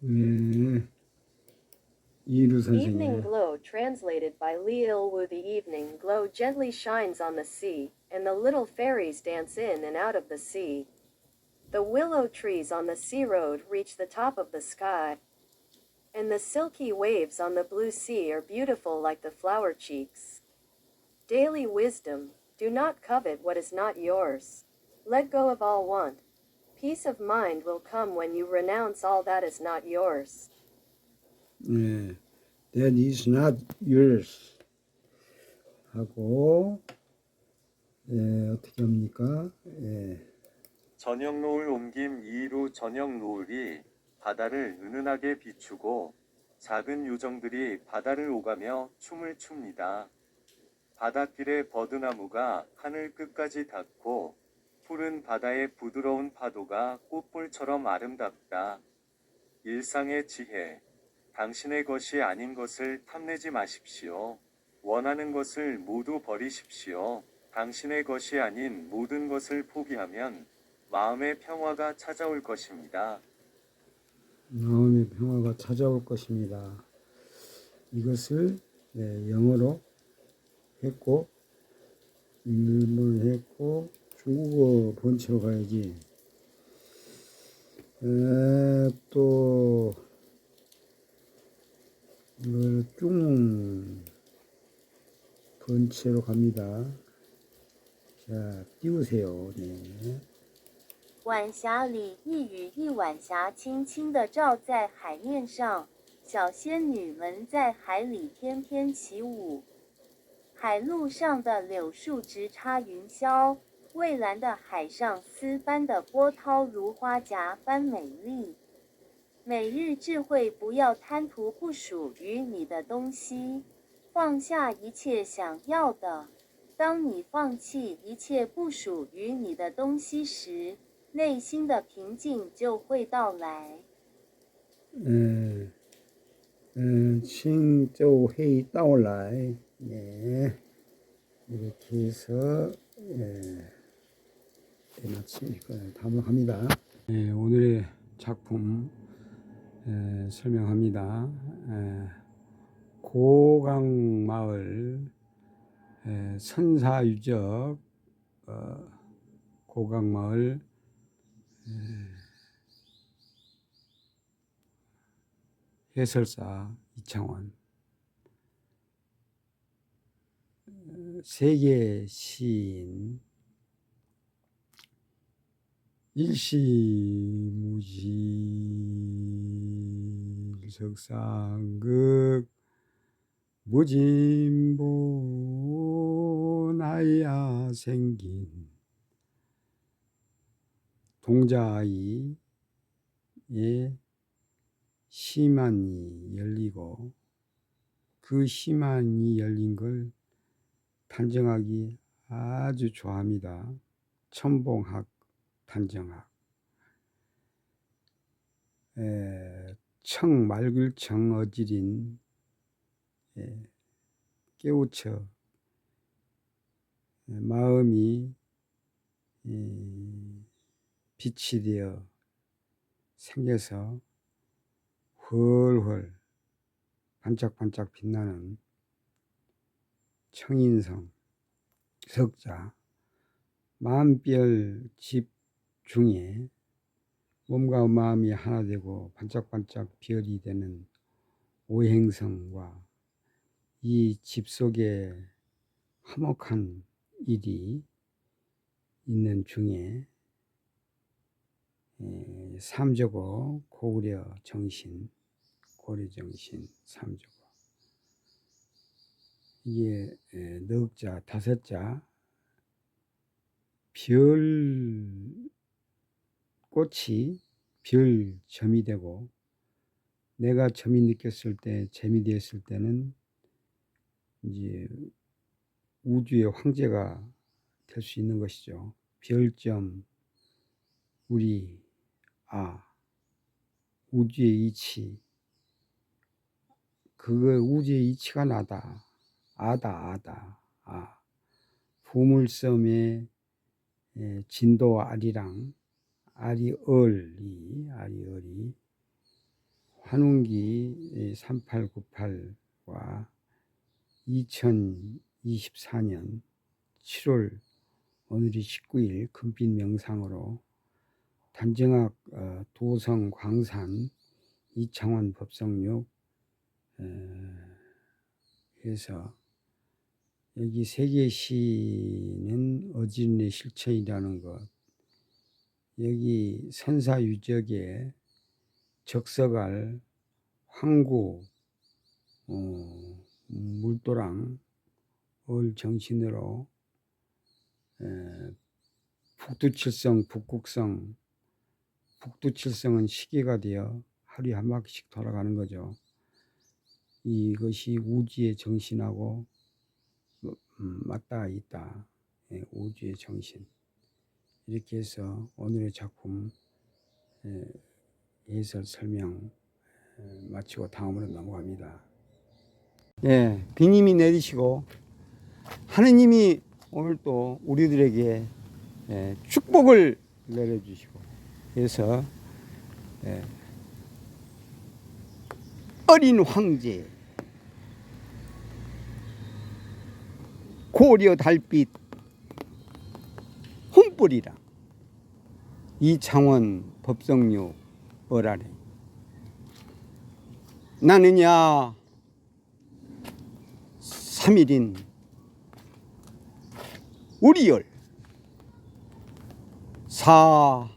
네. 이루 Evening 선생님. Glow, translated by Lee Ilwoo. The evening glow gently shines on the sea, and the little fairies dance in and out of the sea. The willow trees on the sea road reach the top of the sky, and the silky waves on the blue sea are beautiful like the flower cheeks. Daily wisdom do not covet what is not yours. Let go of all want. Peace of mind will come when you renounce all that is not yours. 네. That is not yours. 하고 예, 어떻게 합니까? 예. 저녁 노을 옮김 이루 저녁 노을이 바다를 은은하게 비추고 작은 요정들이 바다를 오가며 춤을 춥니다. 바닷길의 버드나무가 하늘 끝까지 닿고 푸른 바다의 부드러운 파도가 꽃볼처럼 아름답다. 일상의 지혜. 당신의 것이 아닌 것을 탐내지 마십시오. 원하는 것을 모두 버리십시오. 당신의 것이 아닌 모든 것을 포기하면 마음의 평화가 찾아올 것입니다. 마음의 평화가 찾아올 것입니다. 이것을 네, 영어로 했고 일본어 했고 중국어 본체로 가야지. 에, 또 이걸 쭉 본체로 갑니다. 자, 띄우세요. 네. 晚霞里，一雨一晚霞轻轻地照在海面上，小仙女们在海里翩翩起舞。海路上的柳树直插云霄， 蔚蓝的海上丝般的波涛如花夹般美丽。每日智慧，不要贪图不属于你的东西，放下一切想要的。当你放弃一切不属于你的东西时，内心的平静就会到来。 에, 에, 칭저회의 따올라이 네. 이렇게 해서 예, 마치니까 다음으로 갑니다. 네, 오늘의 작품 에, 설명합니다. 에, 고강마을 에, 선사유적 어, 고강마을 해설사 이창원 어, 세계 시인 일시무질 석상극 무진보 나야 생긴 동자아이의 시만이 열리고 그 시만이 열린 걸 단정하기 아주 좋아합니다. 천봉학 단정학. 에, 청 맑을 청 어지린 에, 깨우쳐 에, 마음이 에, 빛이 되어 생겨서 훨훨 반짝반짝 빛나는 청인성 석자 만별 집 중에 몸과 마음이 하나 되고 반짝반짝 별이 되는 오행성과 이 집 속에 화목한 일이 있는 중에 에, 삼저고 고구려 정신, 고려 정신 삼저고. 이게 에, 넉자 다섯자 별 꽃이 별 점이 되고 내가 점이 느꼈을 때 점이 되었을 때는 이제 우주의 황제가 될 수 있는 것이죠. 별점 우리 아 우주의 이치. 그거 우주의 이치가 나다. 아다 아다. 아 보물섬의 에, 진도 아리랑 아리얼이 아리얼이 환웅기 3898과 2024년 7월 오늘이 19일 금빛 명상으로 단정학 어, 도성 광산 이창원 법성역 에서 여기 세계시는 어진의 실천이라는 것 여기 선사 유적에 적석알 황구 어, 물도랑 을 정신으로 에, 북두칠성 북극성 북두칠성은 시계가 되어 하루에 한 바퀴씩 돌아가는 거죠. 이것이 우주의 정신하고 뭐, 음, 맞닿아 있다. 예, 우주의 정신. 이렇게 해서 오늘의 작품 예, 해설 설명 예, 마치고 다음으로 넘어갑니다. 예, 비님이 내리시고 하느님이 오늘 또 우리들에게 예, 축복을 내려주시고 그래서 예, 어린 황제 고려 달빛 홈불이라. 이창원 법성류 어라래. 나느냐? 삼일인 우리열. 사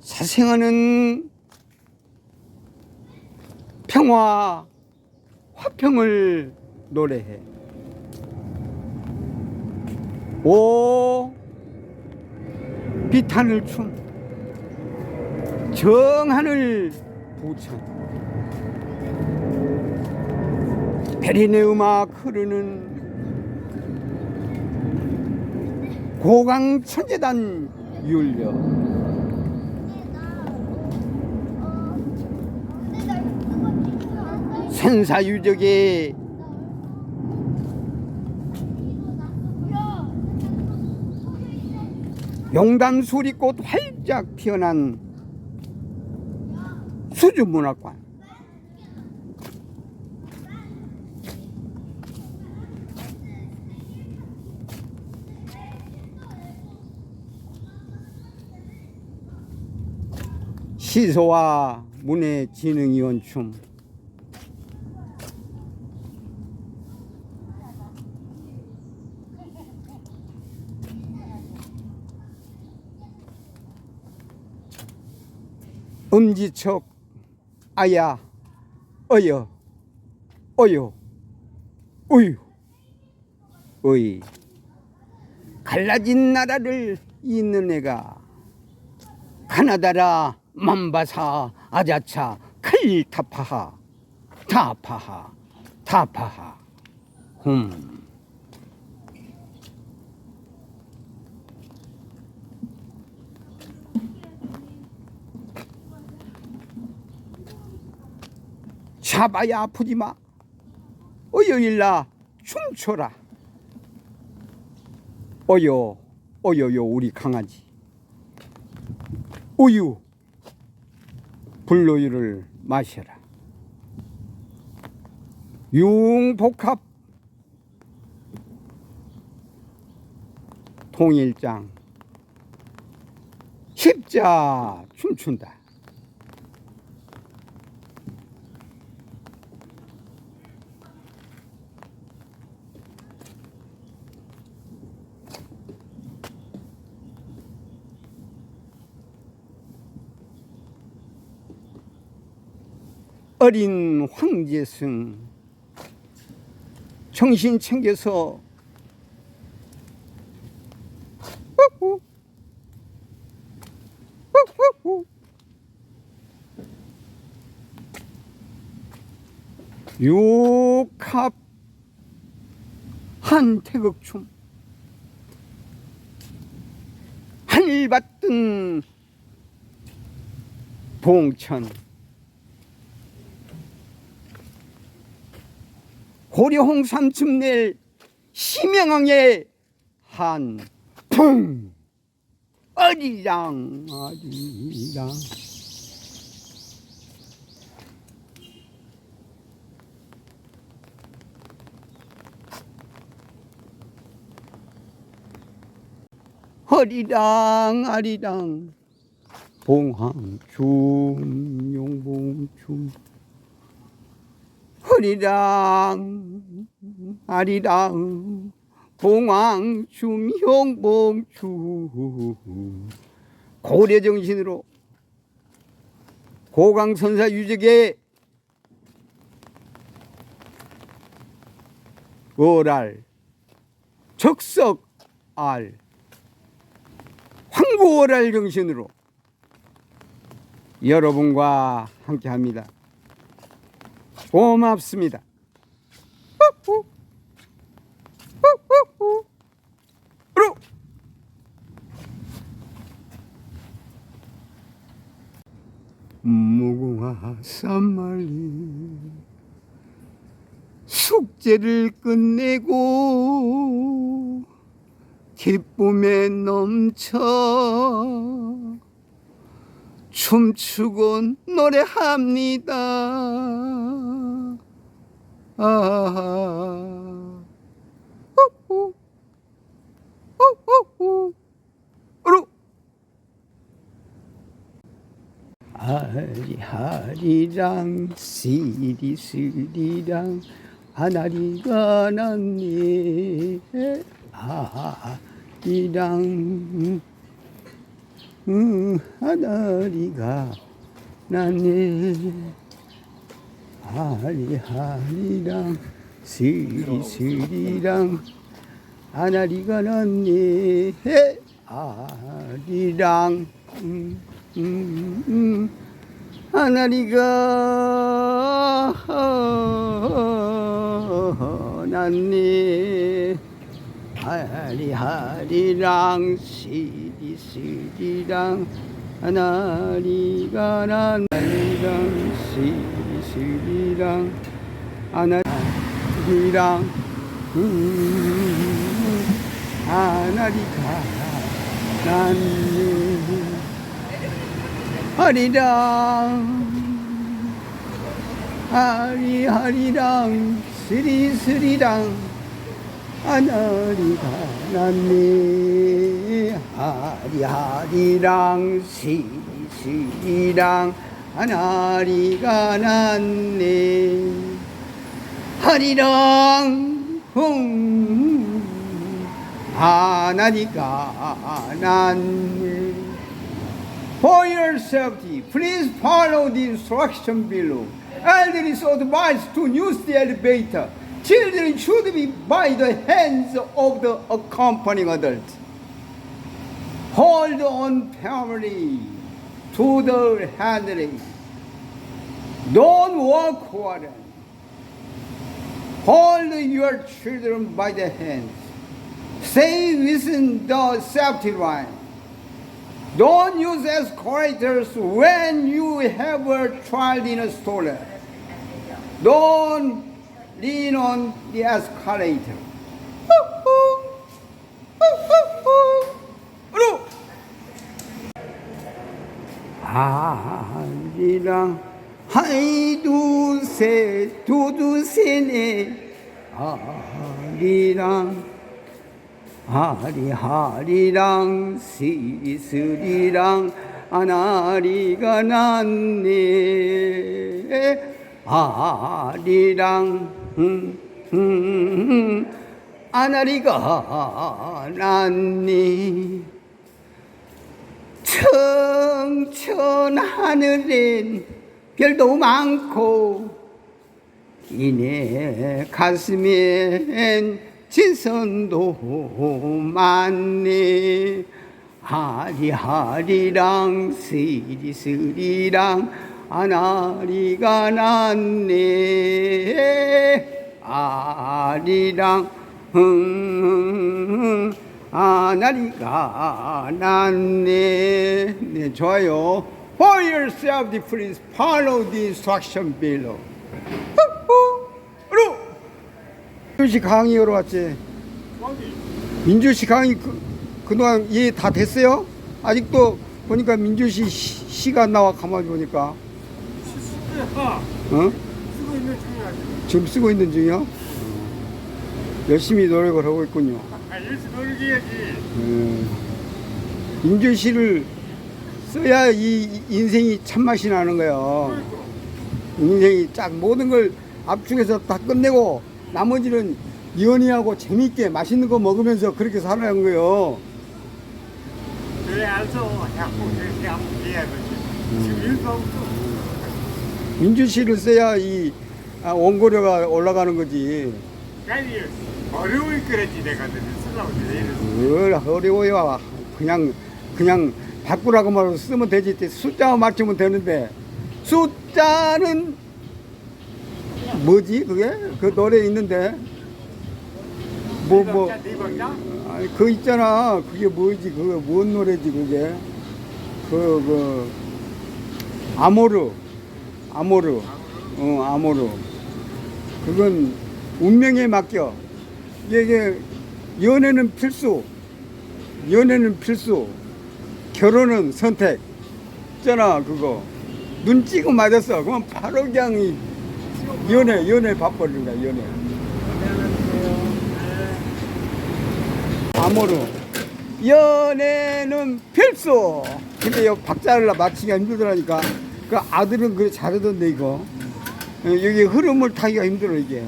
사생하는 평화 화평을 노래해. 오 비탄을 춤 정하늘 부천 베린의 음악 흐르는 고강 천재단 율려 산사유적의 용담 수리꽃 활짝 피어난 수주문학관. 시소와 문해진흥위원 춤 엄지척 아야 어여 어여 어유. 어이 갈라진 나라를 잇는 애가 가나다라 맘바사 아자차 칼타파하 타파하 타파하. 흠 잡아야 아프지 마. 어여일라 춤춰라. 어여 어여요 우리 강아지. 우유 불로유를 마셔라. 융복합 통일장 십자 춤춘다. 어린 황제승 정신 챙겨서 우후후. 육합 한태극춤 하늘 받든 봉천 고려홍 삼춘낼 심영왕의 한풍 어리랑 어리랑. 허리랑 아리랑. 봉황춤 용봉춤. 허리랑 아리랑 봉황춤 용봉춤 고려 정신으로 고강선사 유적의 월알 적석알 황구월알 정신으로 여러분과 함께합니다. 고맙습니다. 무궁화 산말리 숙제를 끝내고 기쁨에 넘쳐 춤추고 노래합니다. 아, 후후, 후후후, 으로. 하리하리랑 시리시리랑 하나리가 났네 하리랑 음, 하나리가 났네 하리 하리랑 시리 시리랑 하나리가 났네 하리랑 음, 음, 음. 하나리가 났네 하리하리랑 시리시리랑 하나리가 났네랑 시리 음, 하나리가 났네 하리랑 하리하리랑 스리스리랑 하나리가 났네 하리하리랑 시리시리랑 하나리가 났네 하리랑 흥 하나리가 났네 For your safety, please follow the instruction below. Elder is advised to use the elevator. Children should be by the hands of the accompanying adult. Hold on firmly the handling. Don't walk forward. Hold your children by the hands. Stay within the safety line. Don't use escalators when you have a child in a stroller. Don't lean on the escalator. 하리랑 하이 두세 두두세네 하리랑 하리하리랑 시리스리랑 아나리가 났네. 아리랑 음, 음, 음, 아나리가 났네 청천 하늘엔 별도 많고 이내 가슴엔 지선도 많네. 하리하리랑 스리스리랑 아나리가 났네. 아리랑 흥 아나리가 났네 네 좋아요 For yourself, please follow the instruction below. 으로 민주시 강의하러 왔지. 민주시 강의 그, 그동안 이해 다 됐어요? 아직도 보니까 민주시 시, 시가 안 나와 가만히 보니까. 어? 쓰고 있는 중이야 지금. 쓰고 있는 중이요? 어. 열심히 노력을 하고 있군요. 아, 열심히 놀기 해야지. 음, 민주시를 써야 이이 인생이 참맛이 나는 거예요. 인생이 쫙 모든 걸 압축해서 다 끝내고 나머지는 연희하고 재밌게 맛있는 거 먹으면서 그렇게 살아는 거예요. 그래 알죠. 자꾸 그렇게 하면 돼야 되지. 지금 일도 없어. 민주시를 써야 이 아, 원고료가 올라가는 거지. 아니 어려울 거랬지 내가. 뭘 어려워요. 그냥 그냥 바꾸라고 말로 쓰면 되지. 숫자만 맞추면 되는데 숫자는 뭐지 그게? 그 노래 있는데 뭐 뭐. 네네그 있잖아. 그게 뭐지? 그거 뭔 노래지 그게? 그그 아모르 아모르 어 아모르 그건 운명에 맡겨. 이게, 이게 연애는 필수. 연애는 필수. 결혼은 선택. 있잖아 그거. 눈 찍고 맞았어. 그러면 바로 그냥 이 연애 연애 바꿔버린 거야 연애. 아모르 연애는 필수 근데 여 박자를 맞추기가 힘들더라니까 그 아들은 그래 잘하던데 이거 어, 여기 흐름을 타기가 힘들어 이게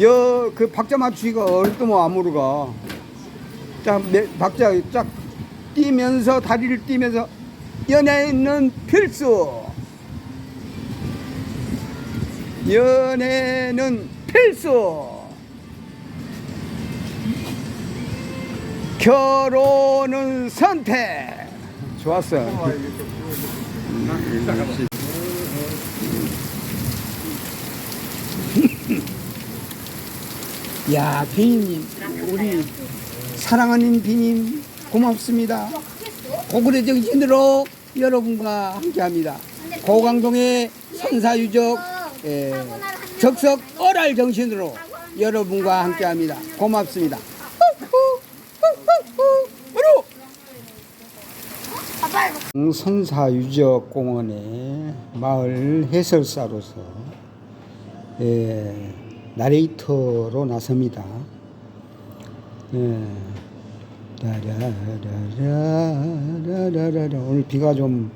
여 그 박자 맞추기가 어렵더만 뭐 아모르가 자 매- 박자 쫙 뛰면서 다리를 뛰면서 연애는 필수 연애는 필수 결혼은 선택. 좋았어. 어, 이게 좀 그러고. 나 이따가 봐. 야, 비님, 우리 사랑하는 비님 고맙습니다. 고구려 정신으로 여러분과 함께합니다. 고강동의 선사유적 예, 적석 어랄 정신으로 여러분과 함께합니다. 고맙습니다. 선사유적공원의 마을 해설사로서 예, 나레이터로 나섭니다. 예. 라라라라라라라 오늘 비가 좀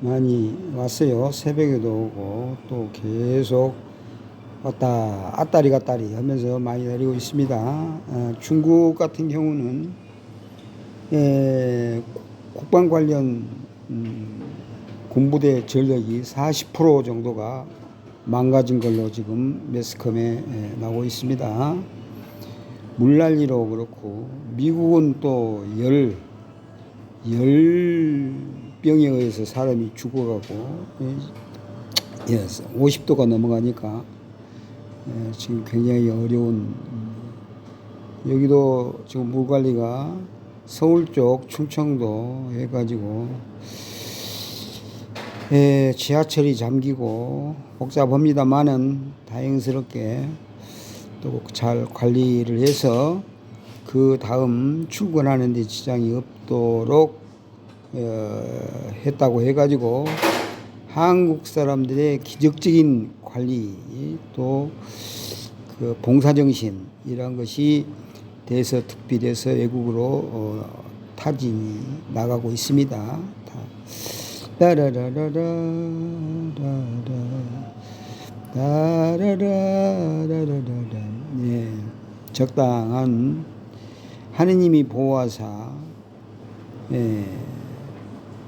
많이 왔어요. 새벽에도 오고 또 계속 왔다 왔다리 갔다리 하면서 많이 내리고 있습니다. 아, 중국 같은 경우는 예, 국방 관련 음, 군부대 전력이 40% 정도가 망가진 걸로 지금 매스컴에 예, 나오고 있습니다. 물난리로 그렇고 미국은 또 열, 열병에 의해서 사람이 죽어가고 예, 예, 50도가 넘어가니까 예, 지금 굉장히 어려운 음, 여기도 지금 물 관리가 서울 쪽 충청도 해가지고 예, 지하철이 잠기고 복잡합니다만은 다행스럽게 또 잘 관리를 해서 그 다음 출근하는 데 지장이 없도록 어, 했다고 해가지고 한국 사람들의 기적적인 관리 또 그 봉사정신 이런 것이 대서특필해서 외국으로 어, 타진이 나가고 있습니다. 다. 따라라라라라라 따라라라라라라 예, 적당한 하느님이 보호하사 예,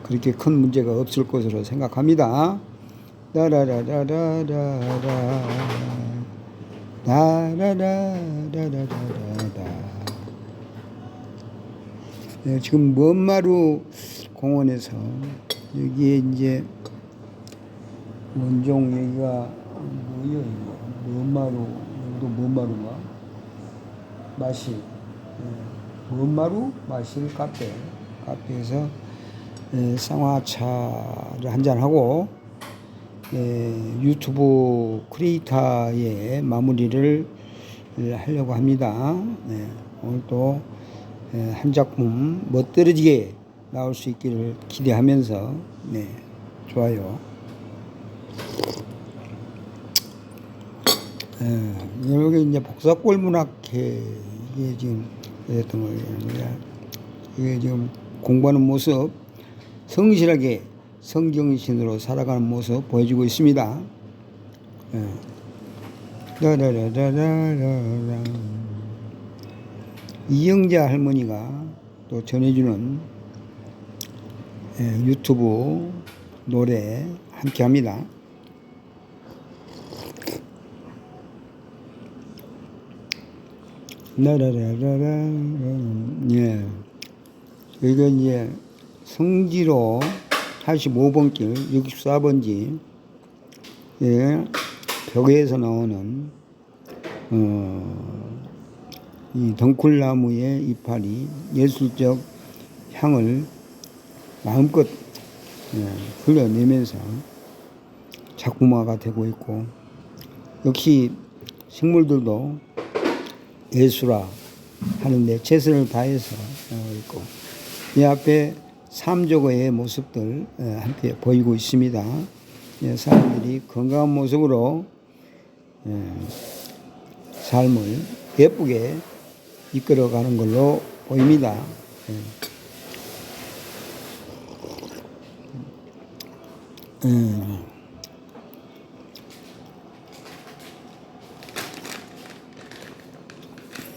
그렇게 큰 문제가 없을 것으로 생각합니다. 따라라라라라라 따라라라라라라 네, 지금 먼마루 공원에서 여기에 이제 원종 여기가 뭐예요 이거? 먼마루 여기도 먼마루가? 마실. 예, 먼마루 마실 카페. 카페에서 예, 쌍화차를 한잔 하고 예, 유튜브 크리에이터의 마무리를 하려고 합니다. 네, 오늘 또 예, 한 작품 멋들어지게 나올 수 있기를 기대하면서 네 좋아요. 예, 여기 이제 복사골 문학회 이게 지금 어떤 거예요? 이게 지금 공부하는 모습, 성실하게 성경신으로 살아가는 모습 보여주고 있습니다. 예. 이영자 할머니가 또 전해주는 예, 유튜브 노래 함께 합니다. 라라라라라. 예. 여기가 이제 성지로 85번 길, 64번지, 예, 벽에서 나오는, 어, 이 덩쿨나무의 이파리, 예술적 향을 마음껏 예, 흘려내면서 작품화가 되고 있고, 역시 식물들도 예술화 하는데 최선을 다해서 있고, 이 앞에 삼조거의 모습들 예, 함께 보이고 있습니다. 예, 사람들이 건강한 모습으로 예, 삶을 예쁘게 이끌어가는 걸로 보입니다. 음.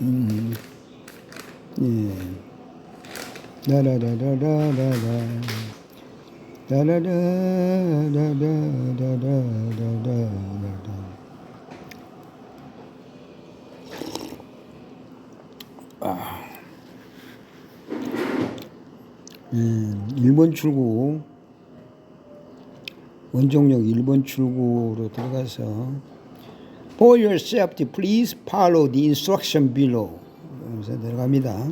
음. 예. 라라라라라라 라. 라라라라라라라라라라. 음, 1번 출구 원종역 1번 출구로 들어가서 For your safety, please follow the instruction below. 그래서 내려갑니다.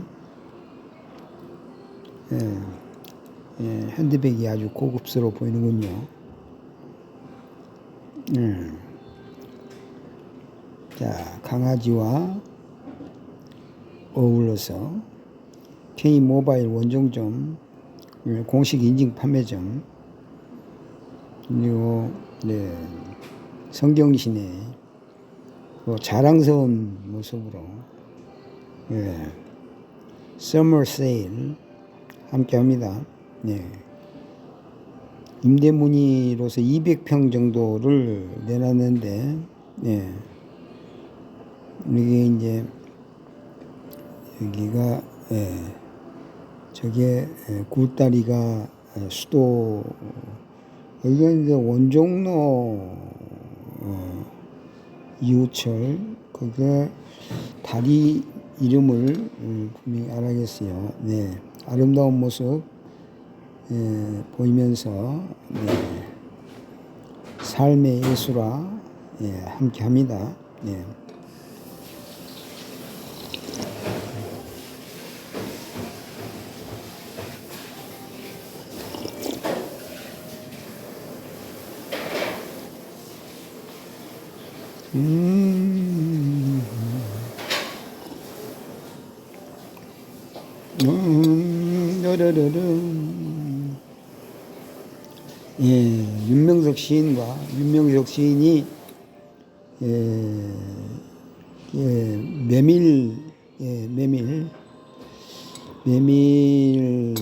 예, 예, 핸드백이 아주 고급스러워 보이는군요. 음. 자, 강아지와 어울러서 K 모바일 원종점 예, 공식 인증 판매점 그리고 네, 성경신의 그 자랑스러운 모습으로 예, 서머 세일 함께 합니다. 네. 임대 문의로서 200평 정도를 내놨는데, 예. 이게 이제, 여기가, 예. 저게, 예, 굴다리가 예, 수도, 여기가 이제 원종로, 어, 이호철, 그게 다리 이름을 음, 분명히 알아야겠어요. 네. 아름다운 모습 예, 보이면서 네, 삶의 예술화 예, 함께 합니다. 예. 음. 음, 르르르르. 예, 윤명석 시인과 윤명석 시인이 예, 예, 메밀, 예, 메밀, 메밀,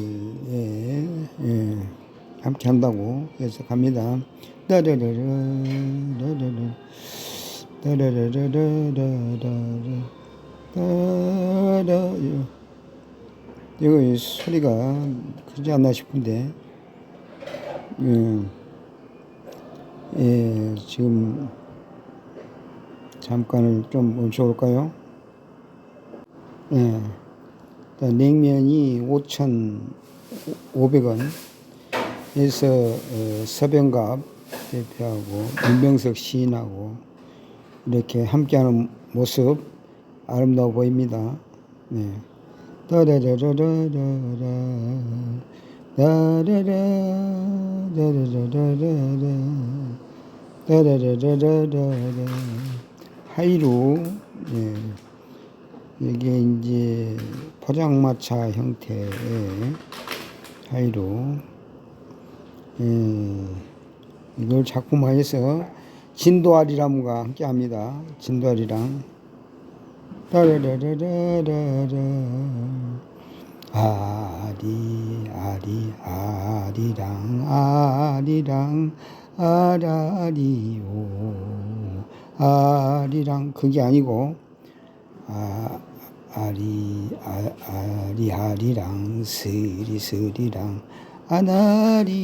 예, 예, 함께 한다고 해서 갑니다. 이거 이 소리가 크지 않나 싶은데, 예, 예, 지금 잠깐을 좀 멈춰볼까요? 예, 냉면이 5,500원, 에서 어, 서병갑 대표하고 윤병석 시인하고 이렇게 함께하는 모습 아름다워 보입니다. 네. 따라라라라라 따라라 따라라라라 따라라라라라 하이루 예. 이게 이제 포장마차 형태의 하이루 예. 이걸 작품화해서 진도아리람과 함께 합니다. 진도아리랑 따라라라라라 아리 아리 아리랑 아리랑 아라리오. 아리랑 그게 아니고 아 아리 아, 아리 아리랑 스리 스리랑 아나리